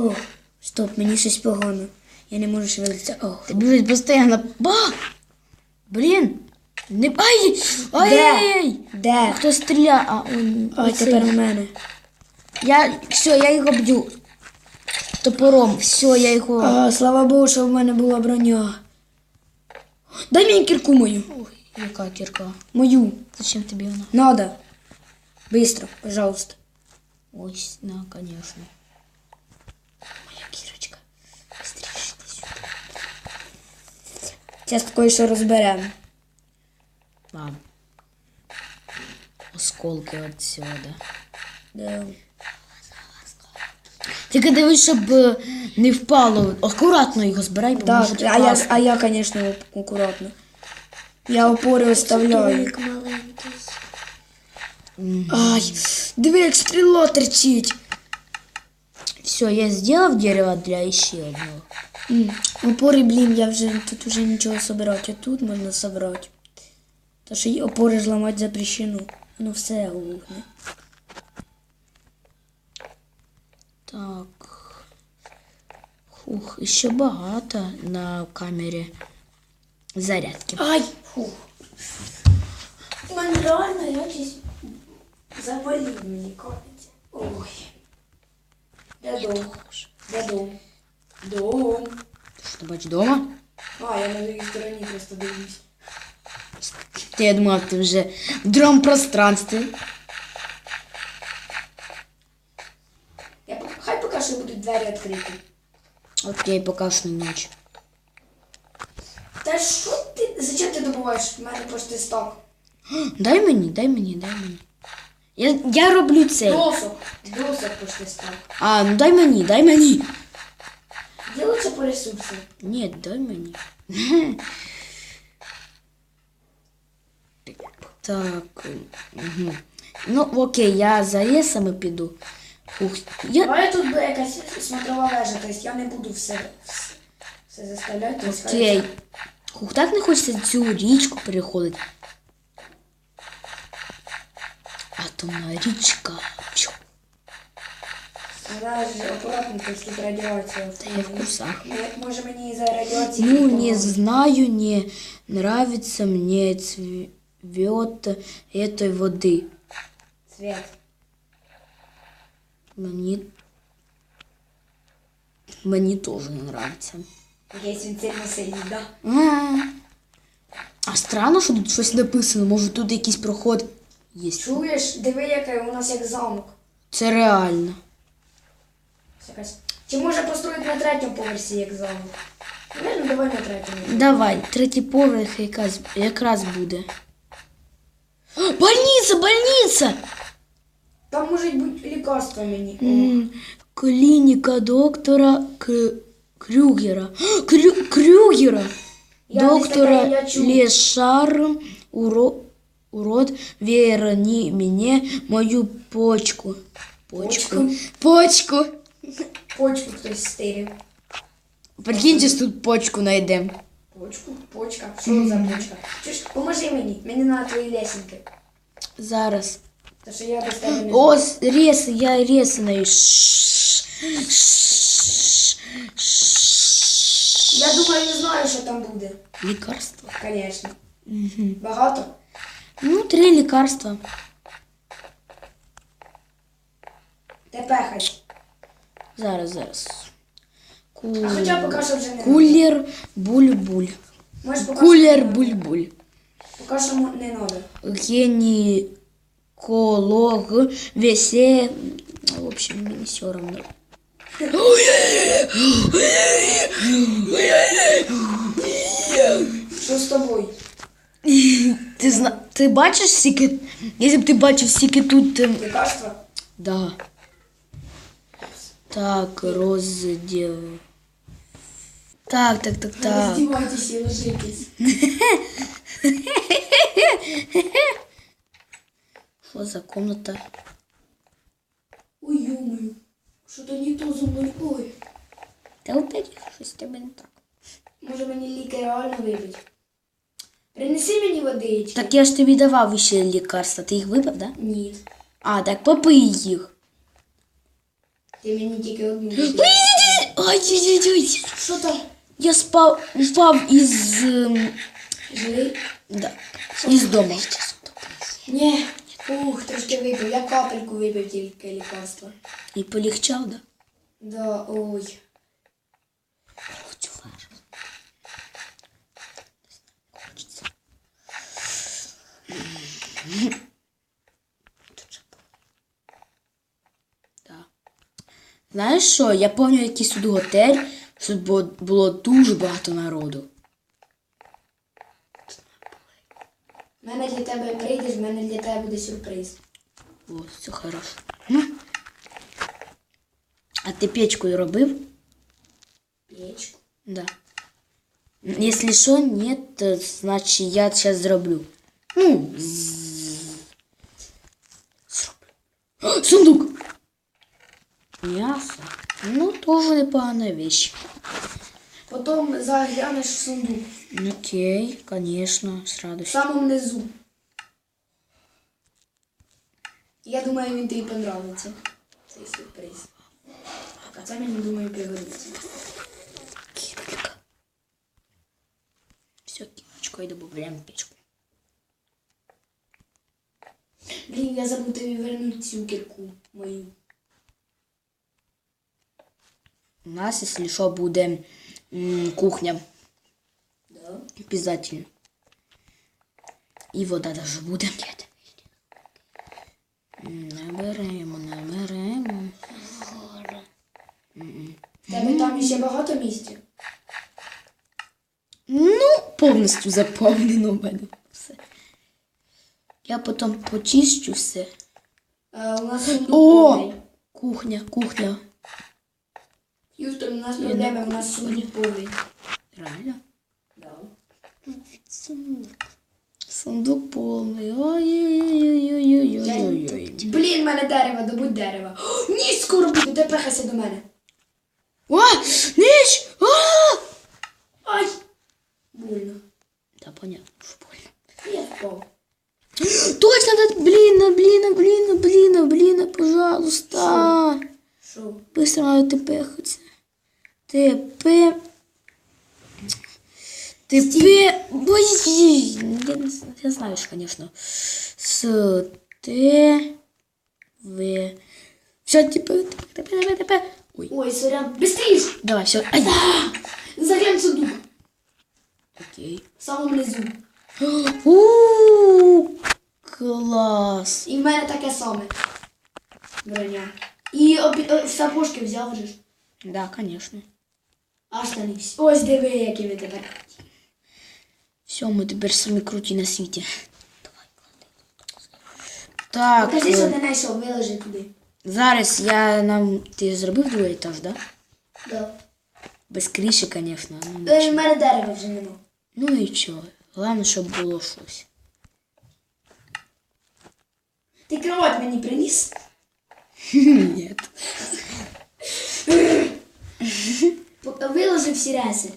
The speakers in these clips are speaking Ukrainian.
О, стоп, мені щось погано. Я не можу шевелитися. О. Ти біжить постійно. Ба! Блін! Не ай! Ай! Де? Де? Хто стріляє? А, он, Ой, оцей. тепер у мене. Я все, я його б'ю. Топором. Все, я його. А, слава Богу, що в мене була броня. Дай мені кірку мою. Ой, яка кірка. Мою. Зачем тобі вона? Надо. Быстро, пожалуйста. Ось, на, конечно. Зараз кое-що розберемо. Мам. Осколки отсюда. Да. Тільки дивись, щоб е, не впало. Акуратно його збирай, бо Так, може а я, а я, конечно, акуратно. Я опори оставляю. маленький. Ай, диви, як стріло терчить. Все, я зробив дерево для ще одного. Опори, блін, я вже тут уже нічого собирати, а тут можна собрати. Та що й опори ж ламати запрещено. Ну все глухне. Так. Хух, ще багато на камері зарядки. Ай! Фух. Мене реально якось заболів мені кажеться. Ой. Де дом? Бачиш вдома? А, я на другій стороні просто дивлюсь. Ти я думав, ти вже в другому пространстві. Я, хай поки що будуть двері відкриті. Окей, поки що не ніч. Та що ти? Зачем ти добуваєш? В мене просто стак. Дай мені, дай мені, дай мені. Я, я роблю цей. Досок. Досок почти стак. А, ну дай мені, дай мені. По. Ні, дай мені. Так. Угу. Ну, окей, я за лісами піду. Ух, я... Давай тут буде якась смотрова вежа, тобто я не буду все, все, заставляти. Окей. Ух, так не хочеться цю річку переходити. Атомна річка. Чу. Вона акуратно, тобто тут радіація. Та я в курсах. Може мені за радіації Ну, не знаю, не нравится мне цвет этой воды. Свет. Мені... Мені теж не нравится. Якийсь він сильно сильний, да? А, странно, що тут щось написано. Може тут якийсь проход є. Чуєш, диви, яке у нас як замок. Це реально. Якась. Чи може построїти на третьому поверсі як замок? Ну, давай на третьому. Давай, третій поверх якась, якраз буде. О, Больниця, больниця! Там можуть бути лікарства мені. М, Клініка доктора К... Крюгера. Крю... Крюгера! Я десь доктора таке, я чув. Лешар уро... урод верни мені мою почку. Почку. Почку? Почку. Почку хтось стирив. Прикиньте, тут почку знайдемо. Почку? Почка? Що за почка? Чуєш, поможи мені, мені на твої лесенки. Зараз. Та що я без тебе не О, с- реси, я реси знаю. Ш- ш- ш- Я думаю, не знаю, що там буде. Лікарство. Звісно. Багато? Ну, три лікарства. Тепер хай. Зараз, зараз. Ку... А хоча поки що вже не Кулер буль-буль. Поки Кулер що, буль-буль. поки що не треба. Гинеколог весе... В общем, мне все равно. Що з тобою? Ти зна... Ти бачиш скільки... Якщо б ти бачив скільки тут... ем, Лікарства? Да. Так, розділ. Так, так, так, так. Роздівайтеся і ложитесь. Що за комната? Ой, юмою. Що то не то зо мною. Ой. Та опять щось тебе не так. Може мені ліки реально випить? Принеси мені водички. Так я ж тобі давав ще лікарства. Ти їх випив, да? Ні. А, так попий їх. Ти мені тільки одну. Ой-ой-ой. Що там? Я спав, упав із, ем, Живий? да, із дому. Ні. Ух, трошки випив. Я капельку випив тільки лікарства. І полегчав, да? Да, ой. Хочу ваш. Хочеться. Знаєш що, я пам'ятаю якийсь тут готель, що тут було, дуже багато народу. В мене для тебе прийдеш, в мене для тебе буде сюрприз. О, все хорошо. Ну. А ти печкою робив? Печку. Да. Если что, нет, то, значит я сейчас зроблю. Ну, з- зроблю. О, сундук! М'ясо. Ну, тоже непогана вещь. Потім заглянеш в сундук. Окей, конечно, с радостью. В самому низу. Я думаю, він тобі понравиться. Цей сюрприз. А це мені думаю пригодиться. Кирка. Все, кирочкой добавляем в печку. Блін, я забув тобі вернути цю кірку мою. У нас, если что, будет м, кухня. Да? Обязательно. І вода даже буде. Наберемо, наберемо. В тебе там ще багато місця. Ну, повністю заповнено в мене все. Я потім почищу все. А, у нас сундук О! Кухня, кухня. Юстон, у нас проблема, у нас сундук повний. Реально? Да. Сундук. Сундук повний. Ой-ой-ой-ой-ой-ой. Блін, в мене дерево, добудь дерева. О, Ні, скоро буде, тепехайся до мене. О, ніч! А! Ай! Больно. Та понятно, що больно. Я впав. Точно, да, блин, блин, блин, блин, блин, пожалуйста. Що? Быстро надо ТП хоть. ТП. ТП. Ой, я, не з- я знаю, ж, конечно. С Т В. Все, ТП, ТП, ТП, ТП. Ой, Ой, сорян. Быстріш! давай, все. Ай. Заглянь в сундук. Окей. В самому низу. У, класс. І в мене таке саме. Броня. І обі... о, сапожки взяв же ж. Да, конечно. А штани. всі. Ось диви, які ви тепер. Все, ми тепер самі круті на світі. Давай. Так, Покажи, що е, ти знайшов, виложи туди. зараз я нам. Ти зробив другий етаж, да? Да. Без криші, звісно. Ну, Е, в мене дерева вже нема. ну нічого. Головне, щоб було щось. Ти кровать мені приніс? Ні. Виложи всі реси.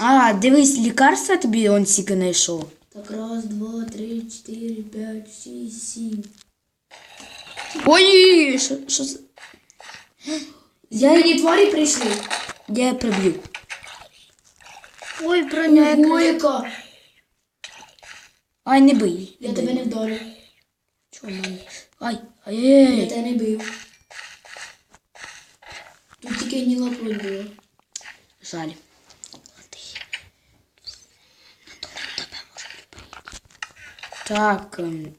А, дивись, лікарства тобі он тільки знайшов. Так, раз, два, три, чотири, п'ять, шість, сім. Ой, що, що за- Я... Мені тварі прийшли. Я приб'ю. Ой, броня яка. Ай, не бий. Я тебе не вдарю. Чого мене? Ай, ай, Я ай. тебе не бив. Гніла плоть була. Жаль. Так. ем,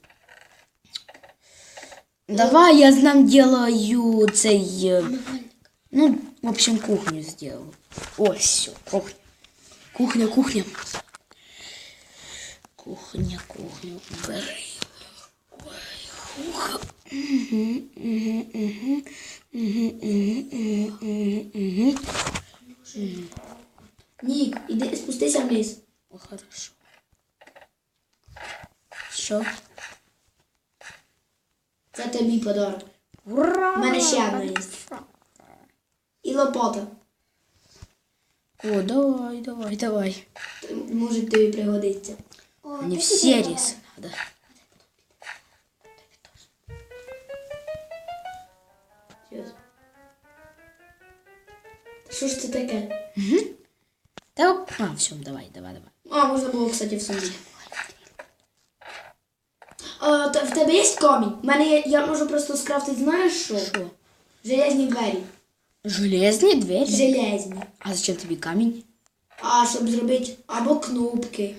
Давай я нам делаю цей. е, Ну, в общем, кухню сделаю. Ой, все, кухня. Кухня, кухня. Кухня, кухня. Бери. Ой, ух. Мгм, мгм, мгм, мгм, мгм, мгм, мгм. Нік, іди спустися вниз. О, хорошо. Що? Це тобі подарок. Ура! У мене ще одна є. І лопата. О, давай, давай, давай. Т- Може тобі пригодиться. Мне все рисы надо. Що ж це таке? Та, а, все, давай, давай, давай. А, можна було, кстати, в самі. А, та, в тебе є камінь? У мене є, я можу просто скрафтити, знаєш що? Що? Железні двері. Железні двері? Железні. А зачем тобі камінь? А, щоб зробити або кнопки.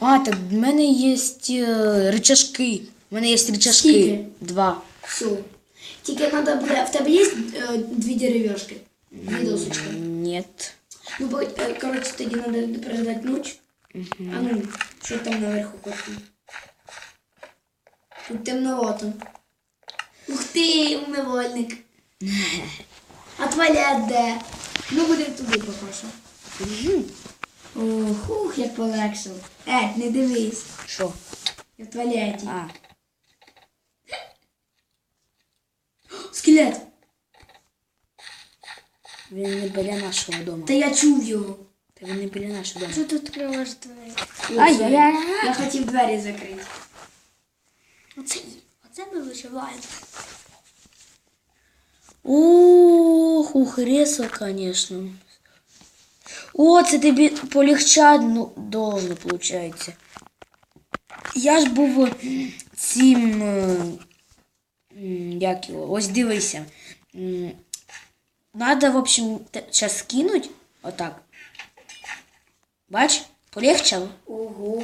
А, так в мене є е, рычажки. У мене є рычажки. Скільки? Два. Все. Тільки треба буде. В тебе є е, дві дерев'яшки? Дві досочки. Нет. Ну, бо, е, коротше, тоді треба переждати ніч. А ну, що там наверху хочеш? Тут темновато. Ух ти, умивальник. А туалет де? Ну, будемо туди похоже. Ох, ух, як полегшило. Е, не дивись. Що? Я в туалеті. А. Скелет. Він не біля нашого дому. Та я чув його. Та він не біля нашого дому. Що тут відкриваєш двері? Ай-яй-яй. Я хотів двері закрити. Оце, оце ми виживаємо. Ох, ухресо, конечно. О, це тобі полегчать ну, должно, получається. Я ж був цим. Як його? Ось дивися. Надо, в общем, зараз скинуть. Отак. Бач, полегчало? Ого,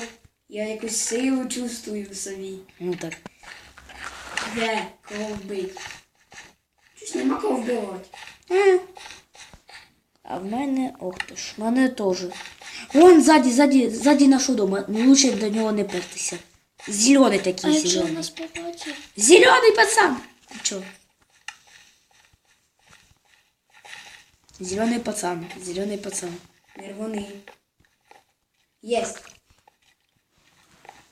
я якусь силу чувствую в собі. Ну так. Де? Кого вбити? Щось нема кого вбивати. А в мене, ох ти ж, в мене теж. Вон ззаді, ззаді, ззаді нашого дома. Ну лучше до нього не пертися. Зелений А такий якщо зелений. нас побачить? Зелений пацан! Ти чо? Зелений пацан, зелений пацан. Нервони. Єсть.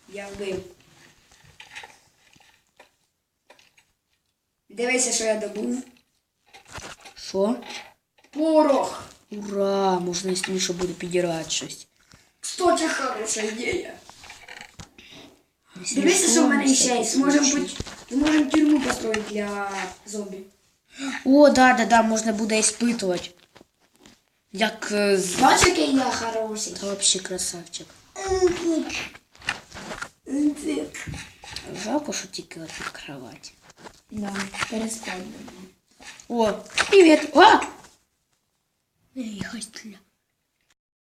Я вбив. Дивися, що я добув. Що? Порох. Ура! Можна, якщо Міша буде підірати щось. Кстати, хороша ідея. Якщо Дивися, що в мене що, ще є. всякий Зможемо случай. путь... Зможемо тюрму построїти для зомбі. О, да, да, да, можна буде іспитувати. Як е. Бачиш, який я хороший. Та вообще красавчик. Жалко, що тільки от кровать. Да, перестань. О, привіт! О! Ей, хай стріля.